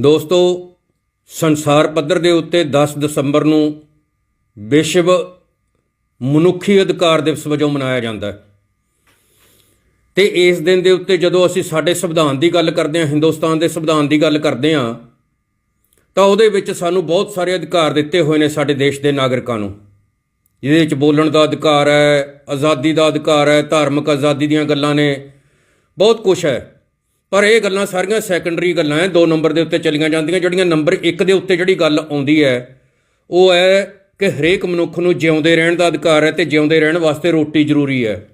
ਦੋਸਤੋ, ਸੰਸਾਰ ਪੱਧਰ ਦੇ ਉੱਤੇ 10 ਦਸੰਬਰ ਨੂੰ ਵਿਸ਼ਵ ਮਨੁੱਖੀ ਅਧਿਕਾਰ ਦਿਵਸ ਵਜੋਂ ਮਨਾਇਆ ਜਾਂਦਾ ਹੈ। ਤੇ ਇਸ ਦਿਨ ਦੇ ਉੱਤੇ ਜਦੋਂ ਅਸੀਂ ਸਾਡੇ ਸੰਵਿਧਾਨ ਦੀ ਗੱਲ ਕਰਦੇ ਹਾਂ, ਹਿੰਦੁਸਤਾਨ ਦੇ ਸੰਵਿਧਾਨ ਦੀ ਗੱਲ ਕਰਦੇ ਹਾਂ, ਤਾਂ ਉਹਦੇ ਵਿੱਚ ਸਾਨੂੰ ਬਹੁਤ ਸਾਰੇ ਅਧਿਕਾਰ ਦਿੱਤੇ ਹੋਏ ਨੇ ਸਾਡੇ ਦੇਸ਼ ਦੇ ਨਾਗਰਿਕਾਂ ਨੂੰ। ਜਿਹਦੇ ਵਿੱਚ ਬੋਲਣ ਦਾ ਅਧਿਕਾਰ ਹੈ, ਆਜ਼ਾਦੀ ਦਾ ਅਧਿਕਾਰ ਹੈ, ਧਾਰਮਿਕ ਆਜ਼ਾਦੀ ਦੀਆਂ ਗੱਲਾਂ ਨੇ, ਬਹੁਤ ਕੁਝ ਹੈ। ਪਰ ਇਹ ਗੱਲਾਂ ਸਾਰੀਆਂ ਸੈਕੰਡਰੀ ਗੱਲਾਂ ਹੈ ਦੋ ਨੰਬਰ ਦੇ ਉੱਤੇ ਚਲੀਆਂ ਜਾਂਦੀਆਂ, ਜਿਹੜੀਆਂ ਨੰਬਰ 1 ਦੇ ਉੱਤੇ ਜਿਹੜੀ ਗੱਲ ਆਉਂਦੀ ਹੈ ਉਹ ਹੈ ਕਿ ਹਰੇਕ ਮਨੁੱਖ ਨੂੰ ਜਿਉਂਦੇ ਰਹਿਣ ਦਾ ਅਧਿਕਾਰ ਹੈ ਤੇ ਜਿਉਂਦੇ ਰਹਿਣ ਵਾਸਤੇ ਰੋਟੀ ਜ਼ਰੂਰੀ ਹੈ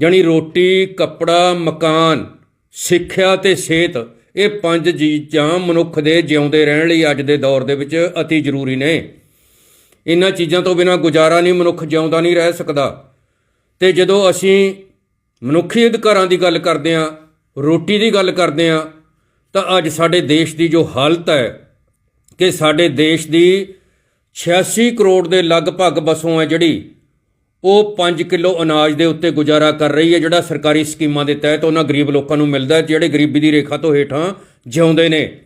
ਜਾਣੀ ਰੋਟੀ, ਕੱਪੜਾ, ਮਕਾਨ, ਸਿੱਖਿਆ ਤੇ ਸਿਹਤ, ਇਹ ਪੰਜ ਚੀਜ਼ਾਂ ਮਨੁੱਖ ਦੇ ਜਿਉਂਦੇ ਰਹਿਣ ਲਈ ਅੱਜ ਦੇ ਦੌਰ ਦੇ ਵਿੱਚ ਅਤੀ ਜ਼ਰੂਰੀ ਨੇ। ਇਹਨਾਂ ਚੀਜ਼ਾਂ ਤੋਂ ਬਿਨਾ ਗੁਜ਼ਾਰਾ ਨਹੀਂ, ਮਨੁੱਖ ਜਿਉਂਦਾ ਨਹੀਂ ਰਹਿ ਸਕਦਾ। ਤੇ ਜਦੋਂ ਅਸੀਂ ਮਨੁੱਖੀ ਅਧਿਕਾਰਾਂ ਦੀ ਗੱਲ ਕਰਦੇ ਹਾਂ ਰੋਟੀ ਦੀ ਗੱਲ ਕਰਦੇ ਹਾਂ, ਤਾਂ ਅੱਜ ਸਾਡੇ ਦੇਸ਼ ਦੀ ਜੋ ਹਾਲਤ ਹੈ ਕਿ ਸਾਡੇ ਦੇਸ਼ ਦੀ 86 ਕਰੋੜ ਦੇ ਲਗਭਗ ਵਸੋਂ ਹੈ ਜਿਹੜੀ, ਉਹ 5 ਕਿਲੋ ਅਨਾਜ ਦੇ ਉੱਤੇ ਗੁਜ਼ਾਰਾ ਕਰ ਰਹੀ ਹੈ, ਜਿਹੜਾ ਸਰਕਾਰੀ ਸਕੀਮਾਂ ਦੇ ਤਹਿਤ ਉਹਨਾਂ ਗਰੀਬ ਲੋਕਾਂ ਨੂੰ ਮਿਲਦਾ ਹੈ, ਜਿਹੜੇ ਗਰੀਬੀ ਦੀ ਰੇਖਾ ਤੋਂ ਹੇਠਾਂ ਜਿਉਂਦੇ ਨੇ।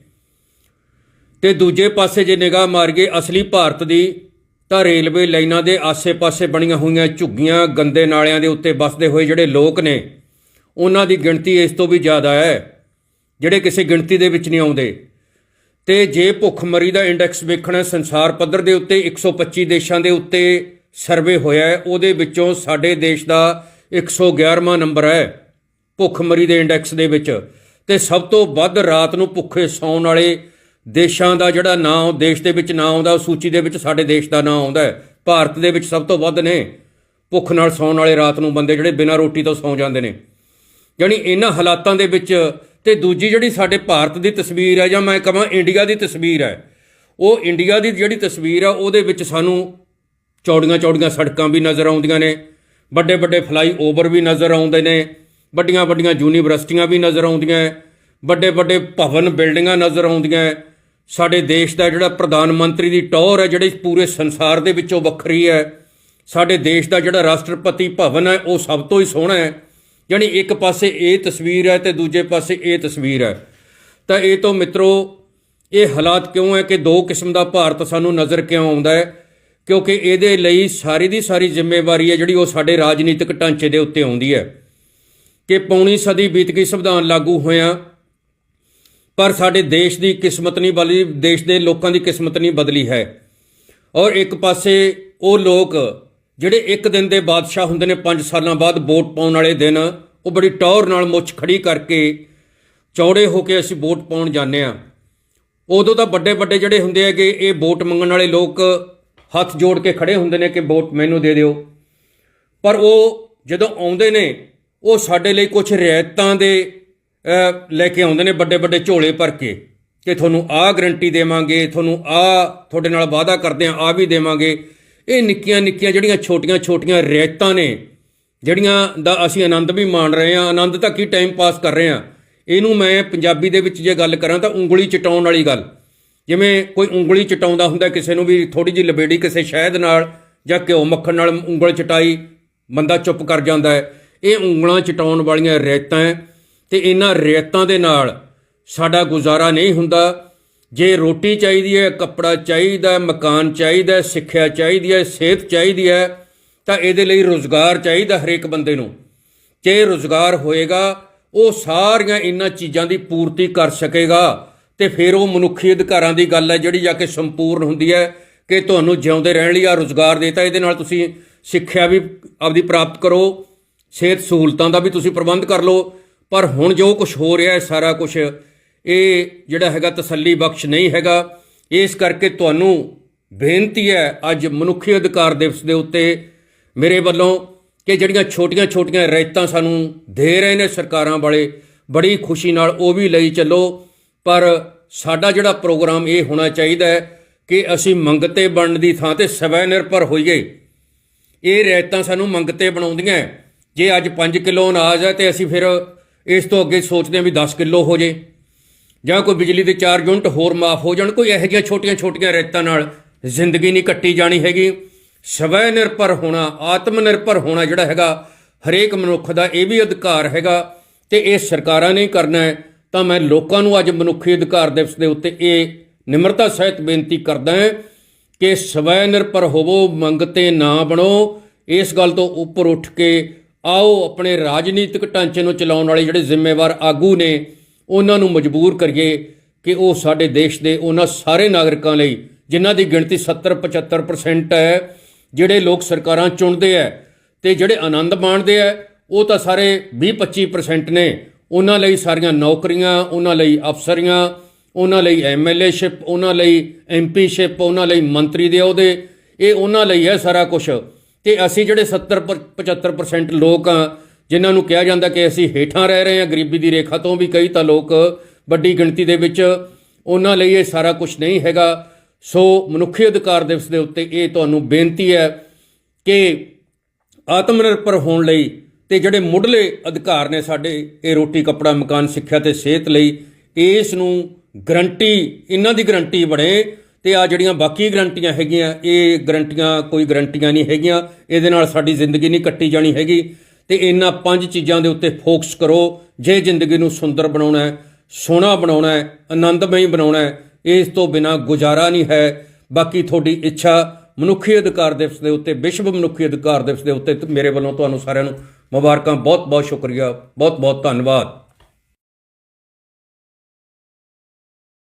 ਤੇ ਦੂਜੇ ਪਾਸੇ ਜੇ ਨਿਗਾਹ ਮਾਰੀਏ, ਅਸਲੀ ਭਾਰਤ ਦੀ ਤਾਂ ਰੇਲਵੇ ਲਾਈਨਾਂ ਦੇ ਆਸੇ-ਪਾਸੇ ਬਣੀਆਂ ਹੋਈਆਂ ਝੁੱਗੀਆਂ, ਗੰਦੇ ਨਾਲਿਆਂ ਦੇ ਉੱਤੇ ਵੱਸਦੇ ਹੋਏ ਜਿਹੜੇ ਲੋਕ ਨੇ ਉਹਨਾਂ ਦੀ ਗਿਣਤੀ ਇਸ ਤੋਂ ਵੀ ਜ਼ਿਆਦਾ ਹੈ, ਜਿਹੜੇ ਕਿਸੇ ਗਿਣਤੀ ਦੇ ਵਿੱਚ ਨਹੀਂ ਆਉਂਦੇ। ਤੇ ਜੇ ਭੁੱਖਮਰੀ ਦਾ ਇੰਡੈਕਸ ਵੇਖਣਾ ਸੰਸਾਰ ਪੱਧਰ ਦੇ ਉੱਤੇ 125 ਦੇਸ਼ਾਂ ਦੇ ਉੱਤੇ ਸਰਵੇ ਹੋਇਆ ਹੈ, ਉਹਦੇ ਵਿੱਚੋਂ ਸਾਡੇ ਦੇਸ਼ ਦਾ 111ਵਾਂ ਨੰਬਰ ਹੈ ਭੁੱਖਮਰੀ ਦੇ ਇੰਡੈਕਸ ਦੇ ਵਿੱਚ। ਤੇ ਸਭ ਤੋਂ ਵੱਧ ਰਾਤ ਨੂੰ ਭੁੱਖੇ ਸੌਣ ਵਾਲੇ ਦੇਸ਼ਾਂ ਦਾ ਜਿਹੜਾ ਨਾਂ ਦੇਸ਼ ਦੇ ਵਿੱਚ ਨਾਂ ਆਉਂਦਾ ਸੂਚੀ ਦੇ ਵਿੱਚ ਸਾਡੇ ਦੇਸ਼ ਦਾ ਨਾਂ ਆਉਂਦਾ ਹੈ। ਭਾਰਤ ਦੇ ਵਿੱਚ ਸਭ ਤੋਂ ਵੱਧ ਨੇ ਭੁੱਖ ਨਾਲ ਸੌਣ ਵਾਲੇ ਰਾਤ ਨੂੰ ਬੰਦੇ ਜਿਹੜੇ ਬਿਨਾਂ ਰੋਟੀ ਤੋਂ ਸੌਂ ਜਾਂਦੇ ਨੇ। ਯਾਨੀ ਇਹਨਾਂ ਹਾਲਾਤਾਂ ਦੇ ਵਿੱਚ ਤੇ ਦੂਜੀ ਜਿਹੜੀ ਸਾਡੇ ਭਾਰਤ ਦੀ ਤਸਵੀਰ ਹੈ ਜਾਂ ਮੈਂ ਕਹਾਂ ਇੰਡੀਆ ਦੀ ਤਸਵੀਰ ਹੈ, ਉਹ ਇੰਡੀਆ ਦੀ ਜਿਹੜੀ ਤਸਵੀਰ ਆ ਉਹਦੇ ਵਿੱਚ ਸਾਨੂੰ ਚੌੜੀਆਂ ਚੌੜੀਆਂ ਸੜਕਾਂ ਵੀ ਨਜ਼ਰ ਆਉਂਦੀਆਂ ਨੇ, ਵੱਡੇ ਵੱਡੇ ਫਲਾਈ ਓਵਰ ਵੀ ਨਜ਼ਰ ਆਉਂਦੇ ਨੇ, ਵੱਡੀਆਂ ਵੱਡੀਆਂ ਯੂਨੀਵਰਸਿਟੀਆਂ ਵੀ ਨਜ਼ਰ ਆਉਂਦੀਆਂ ਵੱਡੇ ਵੱਡੇ ਭਵਨ ਬਿਲਡਿੰਗਾਂ ਨਜ਼ਰ ਆਉਂਦੀਆਂ ਸਾਡੇ ਦੇਸ਼ ਦਾ ਜਿਹੜਾ ਪ੍ਰਧਾਨ ਮੰਤਰੀ ਦੀ ਟੌਰ ਹੈ, ਜਿਹੜੀ ਪੂਰੇ ਸੰਸਾਰ ਦੇ ਵਿੱਚੋਂ ਵੱਖਰੀ ਹੈ, ਸਾਡੇ ਦੇਸ਼ ਦਾ ਜਿਹੜਾ ਰਾਸ਼ਟਰਪਤੀ ਭਵਨ ਹੈ, ਉਹ ਸਭ ਤੋਂ ਹੀ ਸੋਹਣਾ ਹੈ। ਯਾਨੀ ਇੱਕ ਪਾਸੇ ਇਹ ਤਸਵੀਰ ਹੈ ਤੇ ਦੂਜੇ ਪਾਸੇ ਇਹ ਤਸਵੀਰ ਹੈ। ਤਾਂ ਇਹ ਤੋਂ ਮਿੱਤਰੋ, ਇਹ ਹਾਲਾਤ ਕਿਉਂ ਹੈ ਕਿ ਦੋ ਕਿਸਮ ਦਾ ਭਾਰਤ ਸਾਨੂੰ ਨਜ਼ਰ ਕਿਉਂ ਆਉਂਦਾ ਹੈ? ਕਿਉਂਕਿ ਇਹਦੇ ਲਈ ਸਾਰੀ ਦੀ ਸਾਰੀ ਜ਼ਿੰਮੇਵਾਰੀ ਹੈ ਜਿਹੜੀ ਉਹ ਸਾਡੇ ਰਾਜਨੀਤਿਕ ਢਾਂਚੇ ਦੇ ਉੱਤੇ ਆਉਂਦੀ ਹੈ। ਕਿ ਪੌਣੀ ਸਦੀ ਬੀਤ ਗਈ, ਸੰਵਿਧਾਨ ਲਾਗੂ ਹੋਇਆ, ਪਰ ਸਾਡੇ ਦੇਸ਼ ਦੀ ਕਿਸਮਤ ਨਹੀਂ ਬਦਲੀ, ਦੇਸ਼ ਦੇ ਲੋਕਾਂ ਦੀ ਕਿਸਮਤ ਨਹੀਂ ਬਦਲੀ ਹੈ। ਔਰ ਇੱਕ ਪਾਸੇ ਉਹ ਲੋਕ ਜਿਹੜੇ ਇੱਕ ਦਿਨ ਦੇ ਬਾਦਸ਼ਾਹ ਹੁੰਦੇ ਨੇ 5 ਸਾਲਾਂ ਬਾਅਦ ਵੋਟ ਪਾਉਣ ਵਾਲੇ ਦਿਨ, ਉਹ ਬੜੀ ਟੌਰ ਨਾਲ ਮੁੱਛ ਖੜੀ ਕਰਕੇ ਚੌੜੇ ਹੋ ਕੇ ਅਸੀਂ ਵੋਟ ਪਾਉਣ ਜਾਂਦੇ ਆ ਉਦੋਂ ਤਾਂ ਵੱਡੇ ਵੱਡੇ ਜਿਹੜੇ ਹੁੰਦੇ ਹੈਗੇ, ਇਹ ਵੋਟ ਮੰਗਣ ਵਾਲੇ ਲੋਕ ਹੱਥ ਜੋੜ ਕੇ ਖੜੇ ਹੁੰਦੇ ਨੇ ਕਿ ਵੋਟ ਮੈਨੂੰ ਦੇ ਦਿਓ। ਪਰ ਉਹ ਜਦੋਂ ਆਉਂਦੇ ਨੇ, ਉਹ ਸਾਡੇ ਲਈ ਕੁਝ ਰਿਆਇਤਾਂ ਦੇ ਲੈ ਕੇ ਆਉਂਦੇ ਨੇ ਵੱਡੇ ਵੱਡੇ ਝੋਲੇ ਭਰ ਕੇ ਕਿ ਤੁਹਾਨੂੰ ਆਹ ਗਰੰਟੀ ਦੇਵਾਂਗੇ, ਤੁਹਾਨੂੰ ਆਹ ਤੁਹਾਡੇ ਨਾਲ ਵਾਅਦਾ ਕਰਦੇ ਆ ਆ ਵੀ ਦੇਵਾਂਗੇ। ਇਹ ਨਿੱਕੀਆਂ ਨਿੱਕੀਆਂ ਜਿਹੜੀਆਂ ਛੋਟੀਆਂ ਛੋਟੀਆਂ ਰਿਆਇਤਾਂ ਨੇ, ਜਿਹੜੀਆਂ ਦਾ ਅਸੀਂ ਆਨੰਦ ਵੀ ਮਾਣ ਰਹੇ ਹਾਂ। ਆਨੰਦ ਤਾਂ ਕੀ ਟਾਈਮ ਪਾਸ ਕਰ ਰਹੇ ਹਾਂ। ਇਹਨੂੰ ਮੈਂ ਪੰਜਾਬੀ ਦੇ ਵਿੱਚ ਜੇ ਗੱਲ ਕਰਾਂ ਤਾਂ ਉਂਗਲੀ ਚਟਾਉਣ ਵਾਲੀ ਗੱਲ। ਜਿਵੇਂ ਕੋਈ ਉਂਗਲੀ ਚਟਾਉਂਦਾ ਹੁੰਦਾ, ਕਿਸੇ ਨੂੰ ਵੀ ਥੋੜੀ ਜਿਹੀ ਲਬੇੜੀ ਕਿਸੇ ਸ਼ਹਿਦ ਨਾਲ ਜਾਂ ਘਿਓ ਮੱਖਣ ਨਾਲ ਉਂਗਲ ਚਟਾਈ, ਬੰਦਾ ਚੁੱਪ ਕਰ ਜਾਂਦਾ ਹੈ। ਇਹ ਉਂਗਲਾਂ ਚਟਾਉਣ ਵਾਲੀਆਂ ਰਿਆਇਤਾਂ ਹੈ ਤੇ ਇਹਨਾਂ ਰਿਆਇਤਾਂ ਦੇ ਨਾਲ ਸਾਡਾ ਗੁਜ਼ਾਰਾ ਨਹੀਂ ਹੁੰਦਾ। ਜੇ ਰੋਟੀ ਚਾਹੀਦੀ ਹੈ, ਕੱਪੜਾ ਚਾਹੀਦਾ ਮਕਾਨ ਚਾਹੀਦਾ ਸਿੱਖਿਆ ਚਾਹੀਦੀ ਹੈ, ਸਿਹਤ ਚਾਹੀਦੀ ਹੈ, ਤਾਂ ਇਹਦੇ ਲਈ ਰੋਜ਼ਗਾਰ ਚਾਹੀਦਾ ਹਰੇਕ ਬੰਦੇ ਨੂੰ। ਜੇ ਰੋਜ਼ਗਾਰ ਹੋਏਗਾ, ਉਹ ਸਾਰੀਆਂ ਇਹਨਾਂ ਚੀਜ਼ਾਂ ਦੀ ਪੂਰਤੀ ਕਰ ਸਕੇਗਾ ਤੇ ਫਿਰ ਉਹ ਮਨੁੱਖੀ ਅਧਿਕਾਰਾਂ ਦੀ ਗੱਲ ਹੈ, ਜਿਹੜੀ ਜਾ ਕੇ ਸੰਪੂਰਨ ਹੁੰਦੀ ਹੈ ਕਿ ਤੁਹਾਨੂੰ ਜਿਉਂਦੇ ਰਹਿਣ ਲਈ ਆ ਰੋਜ਼ਗਾਰ ਦੇਤਾ। ਇਹਦੇ ਨਾਲ ਤੁਸੀਂ ਸਿੱਖਿਆ ਵੀ ਆਪਦੀ ਪ੍ਰਾਪਤ ਕਰੋ, ਸਿਹਤ ਸਹੂਲਤਾਂ ਦਾ ਵੀ ਤੁਸੀਂ ਪ੍ਰਬੰਧ ਕਰ ਲਓ। ਪਰ ਹੁਣ ਜੋ ਕੁਝ ਹੋ ਰਿਹਾ ਹੈ, ਸਾਰਾ ਕੁਝ ਇਹ ਜਿਹੜਾ ਹੈਗਾ ਤਸੱਲੀ ਬਖਸ਼ ਨਹੀਂ ਹੈਗਾ, ਇਸ ਕਰਕੇ ਤੁਹਾਨੂੰ ਬੇਨਤੀ ਹੈ ਅੱਜ ਮਨੁੱਖੀ ਅਧਿਕਾਰ ਦਿਵਸ ਦੇ ਉੱਤੇ ਮੇਰੇ ਵੱਲੋਂ ਕਿ ਜਿਹੜੀਆਂ ਛੋਟੀਆਂ-ਛੋਟੀਆਂ ਰਾਇਤਾਂ ਸਾਨੂੰ ਦੇ ਰਹੇ ਨੇ ਸਰਕਾਰਾਂ ਵਾਲੇ, ਬੜੀ ਖੁਸ਼ੀ ਨਾਲ ਉਹ ਵੀ ਲਈ ਚੱਲੋ। ਪਰ ਸਾਡਾ ਜਿਹੜਾ ਪ੍ਰੋਗਰਾਮ ਇਹ ਹੋਣਾ ਚਾਹੀਦਾ ਹੈ ਕਿ ਅਸੀਂ ਮੰਗਤੇ ਬਣਨ ਦੀ ਥਾਂ ਤੇ ਸਵੈ ਨਿਰਭਰ ਹੋਈਏ। ਇਹ ਰਾਇਤਾਂ ਸਾਨੂੰ ਮੰਗਤੇ ਬਣਾਉਂਦੀਆਂ ਜੇ ਅੱਜ 5 ਕਿਲੋ ਅਨਾਜ ਹੈ ਤੇ ਅਸੀਂ ਫਿਰ ਇਸ ਤੋਂ ਅੱਗੇ ਸੋਚਦੇ ਹਾਂ ਵੀ 10 ਕਿਲੋ ਹੋ ਜੇ। ਜਾਂ ਕੋਈ ਬਿਜਲੀ ਦੇ 4 ਯੂਨਿਟ ਹੋਰ ਮਾਫ ਹੋ ਜਾਣ, ਕੋਈ ਇਹੋ ਜਿਹੀਆਂ ਛੋਟੀਆਂ-ਛੋਟੀਆਂ ਰਿਆਇਤਾਂ ਨਾਲ ਜ਼ਿੰਦਗੀ ਨਹੀਂ ਕੱਟੀ ਜਾਣੀ ਹੈਗੀ। ਸਵੈ ਨਿਰਭਰ ਹੋਣਾ ਆਤਮ ਨਿਰਭਰ ਹੋਣਾ ਜਿਹੜਾ ਹੈਗਾ, ਹਰੇਕ ਮਨੁੱਖ ਦਾ ਇਹ ਵੀ ਅਧਿਕਾਰ ਹੈਗਾ ਤੇ ਇਹ ਸਰਕਾਰਾਂ ਨੇ ਕਰਨਾ ਹੈ। ਤਾਂ ਮੈਂ ਲੋਕਾਂ ਨੂੰ ਅੱਜ ਮਨੁੱਖੀ ਅਧਿਕਾਰ ਦਿਵਸ ਦੇ ਉੱਤੇ ਇਹ ਨਿਮਰਤਾ ਸਹਿਤ ਬੇਨਤੀ ਕਰਦਾ ਹਾਂ ਕਿ ਸਵੈ ਨਿਰਭਰ ਹੋਵੋ ਮੰਗਤੇ ਨਾ ਬਣੋ। ਇਸ ਗੱਲ ਤੋਂ ਉੱਪਰ ਉੱਠ ਕੇ ਆਓ, ਆਪਣੇ ਰਾਜਨੀਤਿਕ ਢਾਂਚੇ ਨੂੰ ਚਲਾਉਣ ਵਾਲੇ ਜਿਹੜੇ ਜ਼ਿੰਮੇਵਾਰ ਆਗੂ ਨੇ ਉਹਨਾਂ ਨੂੰ ਮਜਬੂਰ ਕਰੀਏ ਕਿ ਉਹ ਸਾਡੇ ਦੇਸ਼ ਦੇ ਉਹਨਾਂ ਸਾਰੇ ਨਾਗਰਿਕਾਂ ਲਈ, ਜਿਨ੍ਹਾਂ ਦੀ ਗਿਣਤੀ 70 75% ਹੈ, ਜਿਹੜੇ ਲੋਕ ਸਰਕਾਰਾਂ ਚੁਣਦੇ ਹੈ ਤੇ ਜਿਹੜੇ ਆਨੰਦ ਮਾਣਦੇ ਹੈ, ਉਹ ਤਾਂ ਸਾਰੇ 20 25% ਨੇ। ਉਹਨਾਂ ਲਈ ਸਾਰੀਆਂ ਨੌਕਰੀਆਂ, ਉਹਨਾਂ ਲਈ ਅਫਸਰੀਆਂ, ਉਹਨਾਂ ਲਈ ਐਮਐਲਏਸ਼ਿਪ ਉਹਨਾਂ ਲਈ ਐਮਪੀਸ਼ਿਪ ਉਹਨਾਂ ਲਈ ਮੰਤਰੀ ਦੇ ਅਹੁਦੇ, ਇਹ ਉਹਨਾਂ ਲਈ ਹੈ ਸਾਰਾ ਕੁਝ ਤੇ ਅਸੀਂ ਜਿਹੜੇ 70 ਪ- 75% ਲੋਕ ਆ ਜਿਨ੍ਹਾਂ ਨੂੰ ਕਿਹਾ ਜਾਂਦਾ ਕਿ ਅਸੀਂ ਹੇਠਾਂ ਰਹਿ ਰਹੇ ਹਾਂ, ਗਰੀਬੀ ਦੀ ਰੇਖਾ ਤੋਂ ਵੀ ਕਈ ਤਾਂ ਲੋਕ ਵੱਡੀ ਗਿਣਤੀ ਦੇ ਵਿੱਚ ਉਹਨਾਂ ਲਈ ਇਹ ਸਾਰਾ ਕੁਝ ਨਹੀਂ ਹੈਗਾ। ਸੋ ਮਨੁੱਖੀ ਅਧਿਕਾਰ ਦਿਵਸ ਦੇ ਉੱਤੇ ਇਹ ਤੁਹਾਨੂੰ ਬੇਨਤੀ ਹੈ ਕਿ ਆਤਮ ਨਿਰਭਰ ਹੋਣ ਲਈ ਤੇ ਜਿਹੜੇ ਮੁੱਢਲੇ ਅਧਿਕਾਰ ਨੇ ਸਾਡੇ, ਇਹ ਰੋਟੀ, ਕੱਪੜਾ, ਮਕਾਨ, ਸਿੱਖਿਆ ਤੇ ਸਿਹਤ ਲਈ, ਇਸ ਨੂੰ ਗਰੰਟੀ, ਇਹਨਾਂ ਦੀ ਗਰੰਟੀ ਬਣੇ ਤੇ ਆ ਜਿਹੜੀਆਂ ਬਾਕੀ ਗਰੰਟੀਆਂ ਹੈਗੀਆਂ, ਇਹ ਗਰੰਟੀਆਂ, ਕੋਈ ਗਰੰਟੀਆਂ ਨਹੀਂ ਹੈਗੀਆਂ, ਇਹਦੇ ਨਾਲ ਸਾਡੀ ਜ਼ਿੰਦਗੀ ਨਹੀਂ ਕੱਟੀ ਜਾਣੀ ਹੈਗੀ। ਤੇ ਇਹਨਾਂ ਪੰਜ ਚੀਜ਼ਾਂ ਦੇ ਉੱਤੇ ਫੋਕਸ ਕਰੋ। ਜੇ ਜ਼ਿੰਦਗੀ ਨੂੰ ਸੁੰਦਰ ਬਣਾਉਣਾ ਹੈ, ਸੋਹਣਾ ਬਣਾਉਣਾ ਹੈ, ਆਨੰਦਮਈ ਬਣਾਉਣਾ ਹੈ, ਇਸ ਤੋਂ ਬਿਨਾ ਗੁਜ਼ਾਰਾ ਨਹੀਂ ਹੈ। ਬਾਕੀ ਤੁਹਾਡੀ ਇੱਛਾ ਮਨੁੱਖੀ ਅਧਿਕਾਰ ਦਿਵਸ ਦੇ ਉੱਤੇ, ਵਿਸ਼ਵ ਮਨੁੱਖੀ ਅਧਿਕਾਰ ਦਿਵਸ ਦੇ ਉੱਤੇ ਮੇਰੇ ਵੱਲੋਂ ਤੁਹਾਨੂੰ ਸਾਰਿਆਂ ਨੂੰ ਮੁਬਾਰਕਾਂ। ਬਹੁਤ ਬਹੁਤ ਸ਼ੁਕਰੀਆ ਬਹੁਤ ਬਹੁਤ ਧੰਨਵਾਦ।